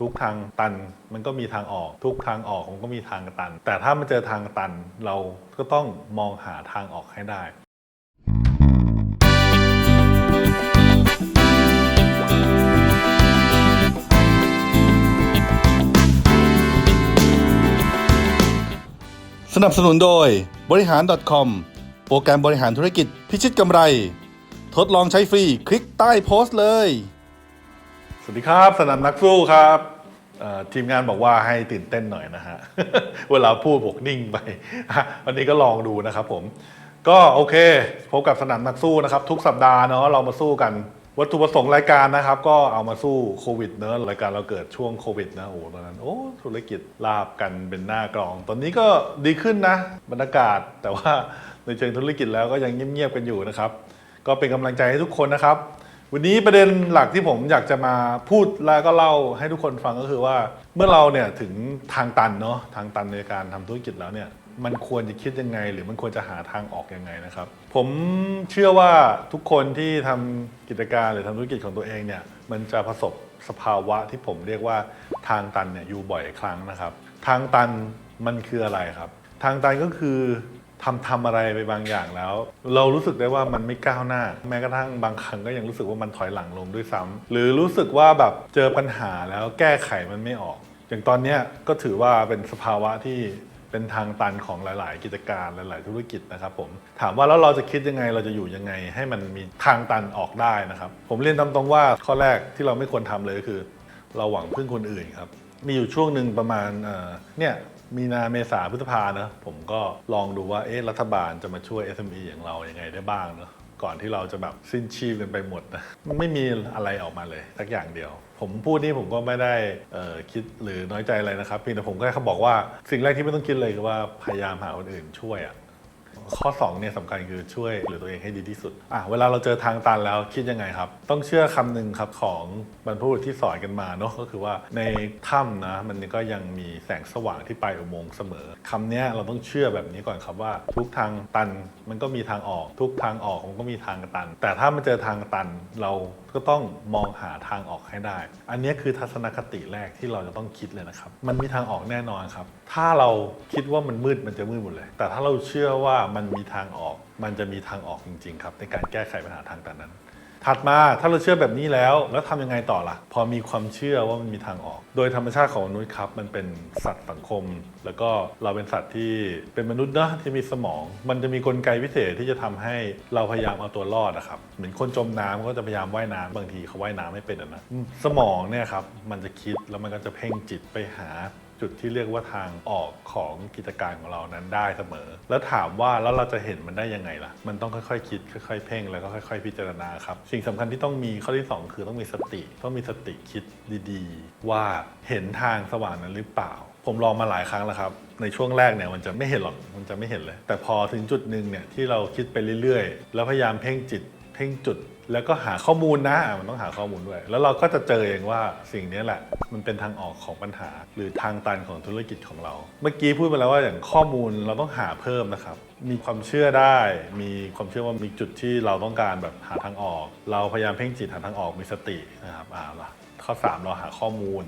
ทุกทางตันมันก็มีทางออก ทุกทางออกมันก็มีทางตัน แต่ถ้ามันเจอทางตันเราก็ต้องมองหาทางออกให้ได้สนับสนุนโดยบริหาร .com โปรแกรมบริหารธุรกิจพิชิตกำไร ทดลองใช้ฟรี คลิกใต้โพสต์เลย วัสดีครับ สนามนักสู้ครับทีมงานบอกว่าให้ตื่นเต้นหน่อยนะฮะ เวลาพูดบกนิ่งไปวันนี้ก็ลองดูนะครับผม ก็โอเค พบกับสนามนักสู้นะครับ ทุกสัปดาห์เนาะเรามาสู้กันวัตถุประสงค์รายการนะครับ ก็เอามาสู้โควิดเนอะรายการเราเกิดช่วงโควิดนะโอ้ตอนนั้นโอ้ธุรกิจลาบกันเป็นหน้ากรอง ตอนนี้ก็ดีขึ้นนะบรรยากาศแต่ว่าในเชิงธุรกิจแล้วก็ยังเงียบๆกันอยู่นะครับ ก็เป็นกำลังใจให้ทุกคนนะครับ วันนี้ประเด็นหลักที่ผมอยากจะมาพูดแล้วก็เล่าให้ทุกคนฟังก็คือว่า เมื่อเราเนี่ยถึงทางตันเนาะทางตันในการทำธุรกิจแล้วเนี่ยมันควรจะคิดยังไง หรือมันควรจะหาทางออกยังไงนะครับ ผมเชื่อว่าทุกคนที่ทำกิจการหรือทำธุรกิจของตัวเองเนี่ยมันจะประสบสภาวะที่ผมเรียกว่าทางตันเนี่ยอยู่บ่อยครั้งนะครับ ทางตันมันคืออะไรครับ ทางตันก็คือ ทำทำอะไรไปบางอย่างแล้ว เรารู้สึกได้ว่ามันไม่ก้าวหน้า แม้กระทั่งบางครั้งก็ยังรู้สึกว่ามันถอยหลังลงด้วยซ้ำหรือรู้สึกว่าแบบเจอปัญหาแล้วแก้ไขมันไม่ออก อย่างตอนเนี้ยก็ถือว่าเป็นสภาวะที่เป็นทางตันของหลาย ๆ กิจการหลาย ๆ ธุรกิจนะครับผมถามว่าแล้วเราจะคิดยังไงเราจะอยู่ยังไง ให้มันมีทางตันออกได้นะครับ ผมเรียนตามตรงว่าข้อแรกที่เราไม่ควรทำเลยก็คือ เราหวังพึ่งคนอื่นครับ มีอยู่ช่วงหนึ่งประมาณเอ่อเนี่ย มีนาเมษาพฤษภาเนะผมก็ลองดูว่าเอ๊ะรัฐบาลจะมาช่วย SME อย่างเราอย่างไงได้บ้างเนาะก่อนที่เราจะแบบสิ้นชีพกันไปหมดนะมันไม่มีอะไรออกมาเลยสักอย่างเดียว ผมพูดนี่ผมก็ไม่ได้คิดหรือน้อยใจอะไรนะครับเพียงแต่ผมแค่เขาบอกว่าสิ่งแรกที่ไม่ต้องคิดเลยคือว่าพยายามหาคนอื่นช่วยอะ ข้อ2เนี่ยสำคัญคือช่วยเหลือตัวเองให้ดีที่สุดอะเวลาเราเจอทางตันแล้วคิดยังไงครับ ต้องเชื่อคำหนึ่งครับของบรรพบุรุษที่สอนกันมาเนาะก็คือว่าในถ้ำนะมันก็ยังมีแสงสว่างที่ปลายอุโมงค์เสมอคำเนี้ยเราต้องเชื่อแบบนี้ก่อนครับว่า ทุกทางตันมันก็มีทางออก ทุกทางออกมันก็มีทางตัน แต่ถ้ามันเจอทางตันเราก็ต้องมองหาทางออกให้ได้ อันนี้คือทัศนคติแรกที่เราจะต้องคิดเลยนะครับ มันมีทางออกแน่นอนครับ ถ้าเราคิดว่ามันมืดมันจะมืดหมดเลย แต่ถ้าเราเชื่อว่ามันมีทางออก มันจะมีทางออกจริงๆครับในการแก้ไขปัญหาทางตันนั้น ถัดมาถ้าเราเชื่อแบบนี้แล้ว แล้วทำยังไงต่อล่ะ พอมีความเชื่อว่ามันมีทางออก โดยธรรมชาติของมนุษย์ครับมันเป็นสัตว์สังคม แล้วก็เราเป็นสัตว์ที่เป็นมนุษย์นะที่มีสมอง มันจะมีกลไกพิเศษที่จะทำให้เราพยายามเอาตัวรอดนะครับเหมือนคนจมน้ำก็จะพยายามว่ายน้ำบางทีเขาว่ายน้ำไม่เป็นอะนะสมองเนี่ยครับมันจะคิดแล้วมันก็จะเพ่งจิตไปหา จุดที่เรียกว่าทางออกของกิจการของเรานั้นได้เสมอ แล้วถามว่าแล้วเราจะเห็นมันได้ยังไงล่ะ มันต้องค่อยๆคิดค่อยๆเพ่งแล้วก็ค่อยๆ พิจารณาครับ สิ่งสำคัญที่ต้องมีข้อที่สองคือต้องมีสติต้องมีสติคิดดีๆ ว่าเห็นทางสว่างนั้นหรือเปล่า ผมลองมาหลายครั้งแล้วครับในช่วงแรกเนี่ยมันจะไม่เห็นหรอกมันจะไม่เห็นเลย แต่พอถึงจุดหนึ่งเนี่ยที่เราคิดไปเรื่อยๆ แล้วพยายามเพ่งจิต เพ่งจุดแล้วก็หาข้อมูลนะมันต้องหาข้อมูลด้วย แล้วเราก็จะเจอเองว่าสิ่งนี้แหละ มันเป็นทางออกของปัญหา หรือทางตันของธุรกิจของเรา เมื่อกี้พูดไปแล้วว่าอย่างข้อมูลเราต้องหาเพิ่มนะครับ มีความเชื่อได้ มีความเชื่อว่ามีจุดที่เราต้องการแบบหาทางออก เราพยายามเพ่งจิตหาทางออกมีสตินะครับอ่าละข้อสามเราหาข้อมูล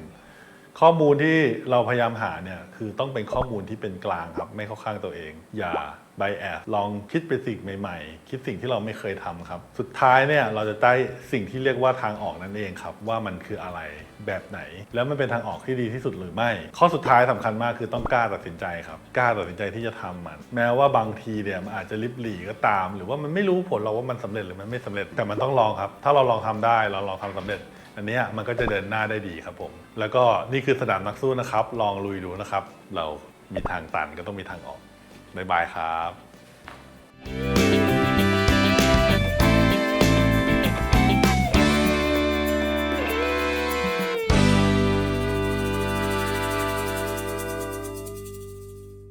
ข้อมูลที่เราพยายามหาเนี่ยคือต้องเป็นข้อมูลที่เป็นกลางครับ ไม่เข้าข้างตัวเอง อย่าไบแอสลองคิดไปสิ่งใหม่ ๆ คิดสิ่งที่เราไม่เคยทำครับ สุดท้ายเนี่ยเราจะได้สิ่งที่เรียกว่าทางออกนั่นเองครับ ว่ามันคืออะไรแบบไหน แล้วมันเป็นทางออกที่ดีที่สุดหรือไม่ ข้อสุดท้ายสำคัญมากคือต้องกล้าตัดสินใจครับกล้าตัดสินใจที่จะทำมัน แม้ว่าบางทีเนี่ยมันอาจจะลิบหลีก็ตาม หรือว่ามันไม่รู้ผลเราว่ามันสำเร็จหรือมันไม่สำเร็จแต่มันต้องลองครับ ถ้าเราลองทำได้เราลองทำสำเร็จ อันนี้มันก็จะเดินหน้าได้ดีครับผม แล้วก็นี่คือสนามนักสู้นะครับ ลองลุยดูนะครับ เรามีทางตันก็ต้องมีทางออก บ๊ายบายครับ